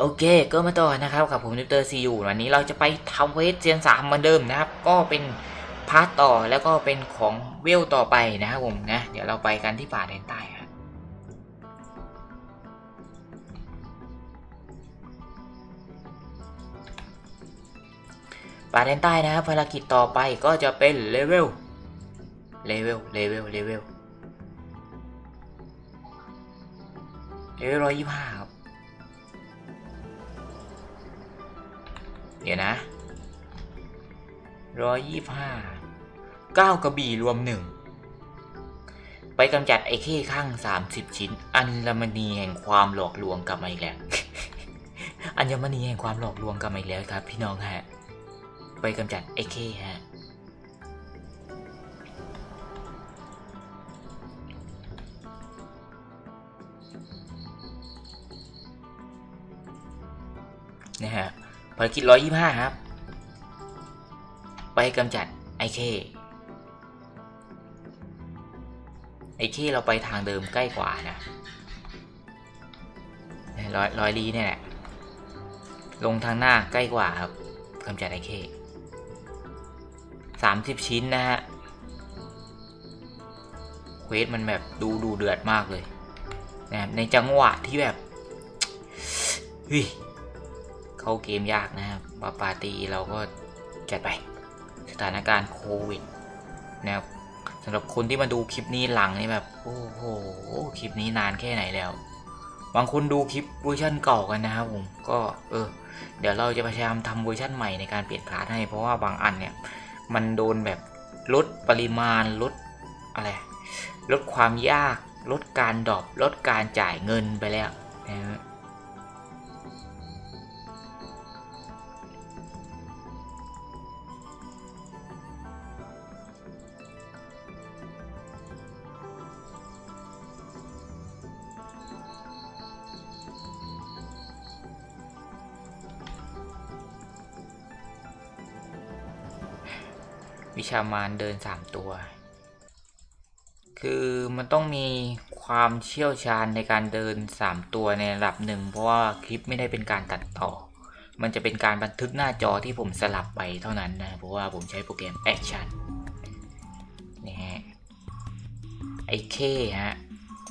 โอเคก็มาต่อนะครับกับผมนิวเตอร์ซีอูวันนี้เราจะไปทำเวสเซียนสามเหมือนเดิมนะครับ ก็เป็นพาร์ทต่อแล้วก็เป็นของเวลต่อไปนะครับผมนะ เดี๋ยวเราไปกันที่ป่าแดนใต้ครับป่าแดนใต้นะครับภารกิจต่อไปก็จะเป็นเลเวลเลเวลเลเวลเลเวลเลเวลร้อยยี่ห้าครับ เดี๋ยวนะร้อยยี่ห้าเก้ากระบี่รวมหนึ่งไปกำจัดไอ้เข้ข้างสามสิบชิ้น อัญมณีแห่งความหลอกลวงกลับมาอีกแล้วอัญมณีแห่งความหลอกลวงกลับมาอีกแล้วครับ พี่น้องฮะ ไปกำจัดไอ้เข้ฮะนะฮะ ภารกิจร้อยยี่ห้าครับ ไปกำจัดไอเคไอเคเราไปทางเดิมใกล้กว่านะร้อยร้อยลีเนี่ยแหละลงทางหน้าใกล้กว่าครับกำจัดไอเคสามสิบชิ้นนะฮะเควสมันแบบดูดูเดือดมากเลยนะครับในจังหวะที่แบบเฮ้ย เข้าเกมยากนะครับปาปาตีเราก็จัดไปสถานการณ์โควิดนะครับสำหรับคนที่มาดูคลิปนี้หลังนี่แบบ โอ้โหคลิปนี้นานแค่ไหนแล้ว บางคนดูคลิปเวอร์ชันเก่ากันนะครับผมก็เออ เดี๋ยวเราจะพยายามทำเวอร์ชันใหม่ในการเปลี่ยนพาร์ทให้ เพราะว่าบางอันเนี่ย มันโดนแบบลดปริมาณลดอะไรลดความยาก ลดการดรอปลดการจ่ายเงินไปแล้วนะ วิชามารเดินสามตัว คือมันต้องมีความเชี่ยวชาญในการเดินสามตัวในระดับหนึ่ง เพราะว่าคลิปไม่ได้เป็นการตัดต่อ มันจะเป็นการบันทึกหน้าจอที่ผมสลับไปเท่านั้นนะเพราะว่าผมใช้โปรแกรมแอคชั่นนี่ฮะไอเคฮะ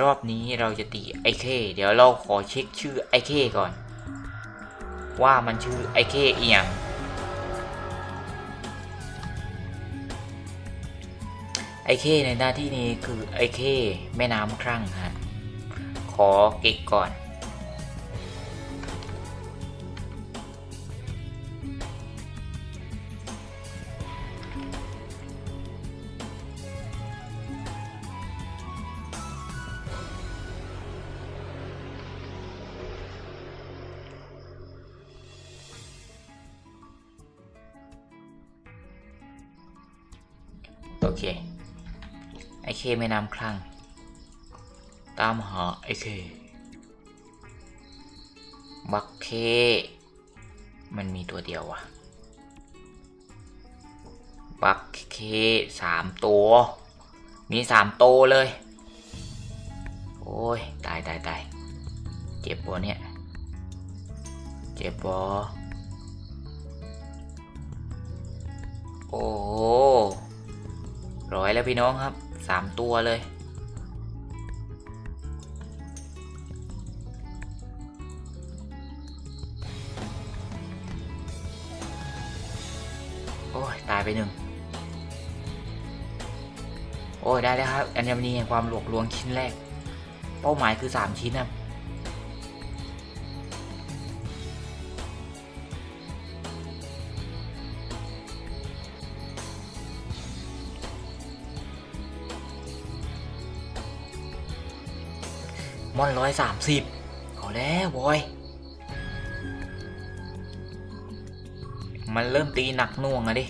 รอบนี้เราจะตีไอเคเดี๋ยวเราขอเช็คชื่อไอเคก่อน ว่ามันชื่อไอเคเอียง ไอเคในหน้าที่นี้คือไอเคแม่น้ำครั่งฮะขอเก็กก่อนโอเค ไอเคแม่นำคลั่งตามหาไอเค บักเค มันมีตัวเดียววะบักเคสามตัว มีสามตัวเลย โอ้ย ตายตายตายเจ็บปะเนี่ย เจ็บปะโอ้โหร้อยแล้วพี่น้องครับ สามตัวเลย โอ้ย ตายไปหนึ่ง โอ้ย ได้แล้วครับ อัญมณีแห่งความหลวกลวงชิ้นแรก เป้าหมายคือสามชิ้นนะ มอนร้อยสามสิบเอาแล้วบอย มันเริ่มตีหนักหน่วงอะดิ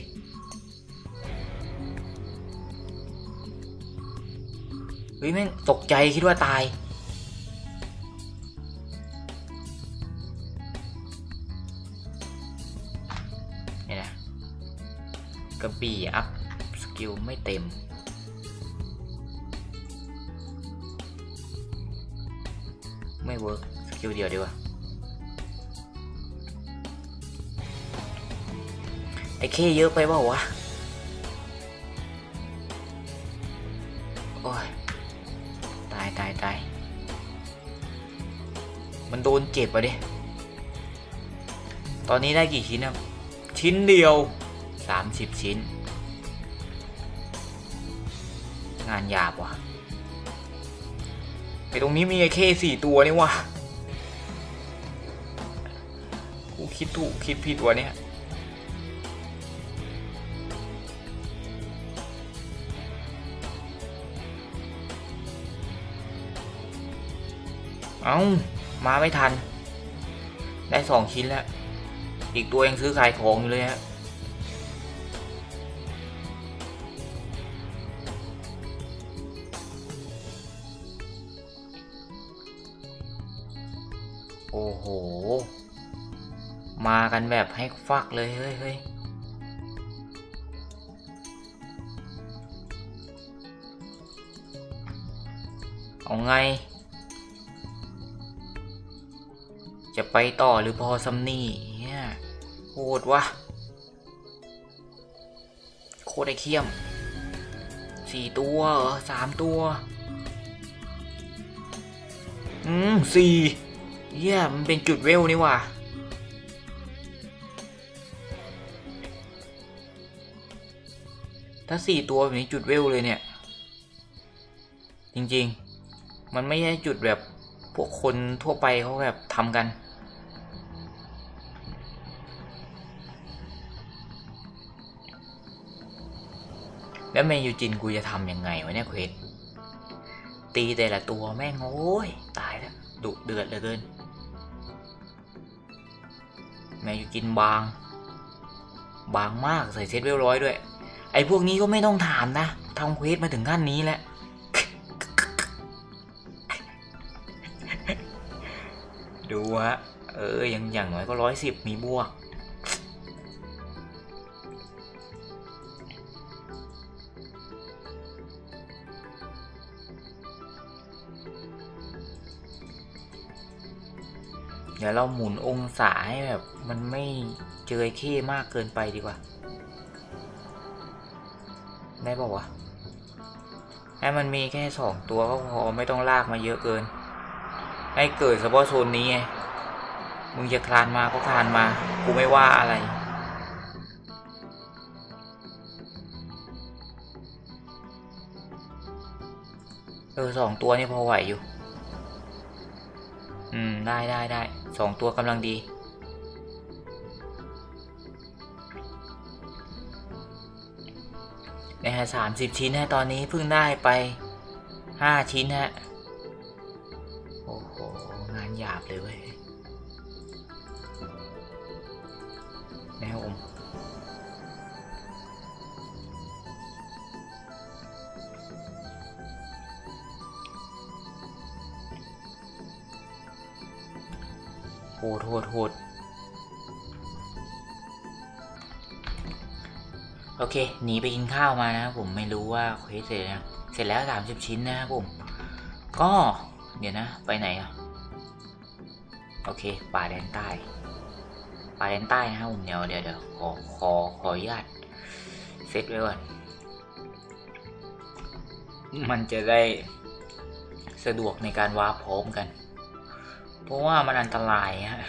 เฮ้ยแม่งตกใจคิดว่าตาย เนี่ยนะกระบี่อัพ สกิลไม่เต็ม ไม่เวิร์กสกิลเดียวดีกว่าไอ้เคเยอะไปเปล่าวะ โอ้ย ตายตายตายมันโดนเจ็บอะดิ ตอนนี้ได้กี่ชิ้นครับ ชิ้นเดียว 30 ชิ้น งานหยาบว่ะ ตรงนี้มีไอ้เคสี่ตัวนี่วะกูคิดถูกคิดผิดวะเนี่ยเอา้า มาไม่ทัน ได้สองชิ้นแล้ว อีกตัวยังซื้อขายของอยู่เลยฮะ โอ้โห มากันแบบให้ฟักเลยเฮ้ยเฮ้ยเอาไง จะไปต่อหรือพอซัมนี่เนี่ยโคตรวะ โคตรไอเคียม สี่ตัวเหรอสามตัว อืมสี่ เยี่ยมันเป็นจุดเวลนี่ว่ะถ้าสี่ตัวแบบนี้จุดเวลเลยเนี่ย จริงๆ มันไม่ใช่จุดแบบพวกคนทั่วไปเขาแบบทำกันแล้วเมยูจินกูจะทำยังไงวะเนี่ยเควสตีแต่ละตัวแม่งโอ้ย ตายแล้วดุเดือดเหลือเกิน แมยูจินบาง บางมากใส่เซตเวลร้อยด้วย ไอ้พวกนี้ก็ไม่ต้องถามนะทำเควสมาถึงขั้นนี้แล้วดูฮะเออยังอย่างน้อยก็ร้อยสิบมีบวก เดี๋ยวเราหมุนองศาให้แบบ มันไม่เจอไอ้เข้มากเกินไปดีกว่า ได้ป่าวะให้มันมีแค่สองตัวก็พอไม่ต้องลากมาเยอะเกิน ให้เกิดเฉพาะโซนนี้ไงมึงจะคลานมาก็คลานมา กูไม่ว่าอะไร เออสองตัวนี่พอไหวอยู่ อืม ได้ได้ได้สองตัวกำลังดี นะฮะสามสิบชิ้นฮะตอนนี้เพิ่งได้ไปห้าชิ้นฮะ โอ้โห งานหยาบเลยเว้ยนะครับผม ดโหดโหดโอเค หนีไปกินข้าวมานะครับผมไม่รู้ว่าเควสเสร็จแล้วเสร็จแล้วสามสิบชิ้นนะครับผม ก็เดี๋ยวนะ ไปไหนอะโอเค ป่าแดนใต้ ป่าแดนใต้นะครับผมเดี๋ยวเดี๋ยวเดี๋ยวขอขอขออนุญาตเซตไว้ก่อน มันจะได้สะดวกในการวาร์ปพร้อมกัน เพราะว่ามันอันตรายฮะ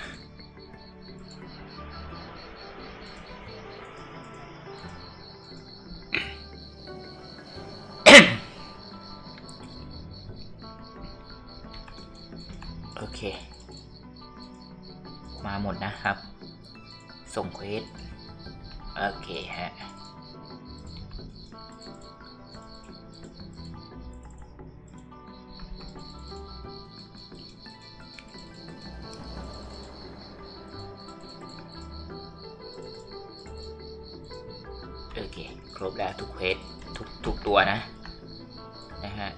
โอเค มาหมดนะครับ ส่งเควส โอเคฮะ โอเค ครบแล้วทุกเควสทุกทุกตัวนะ นะฮะ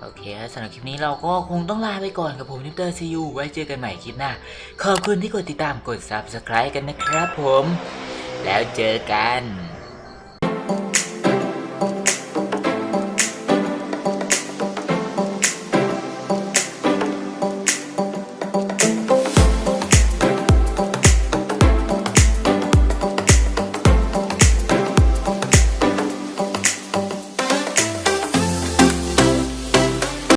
โอเคสำหรับคลิปนี้เราก็คงต้องลาไปก่อนกับผมนิปเตอร์ซียูไว้เจอกันใหม่คลิปหน้า ขอบคุณที่กดติดตามกด Subscribe กันนะครับผม แล้วเจอกัน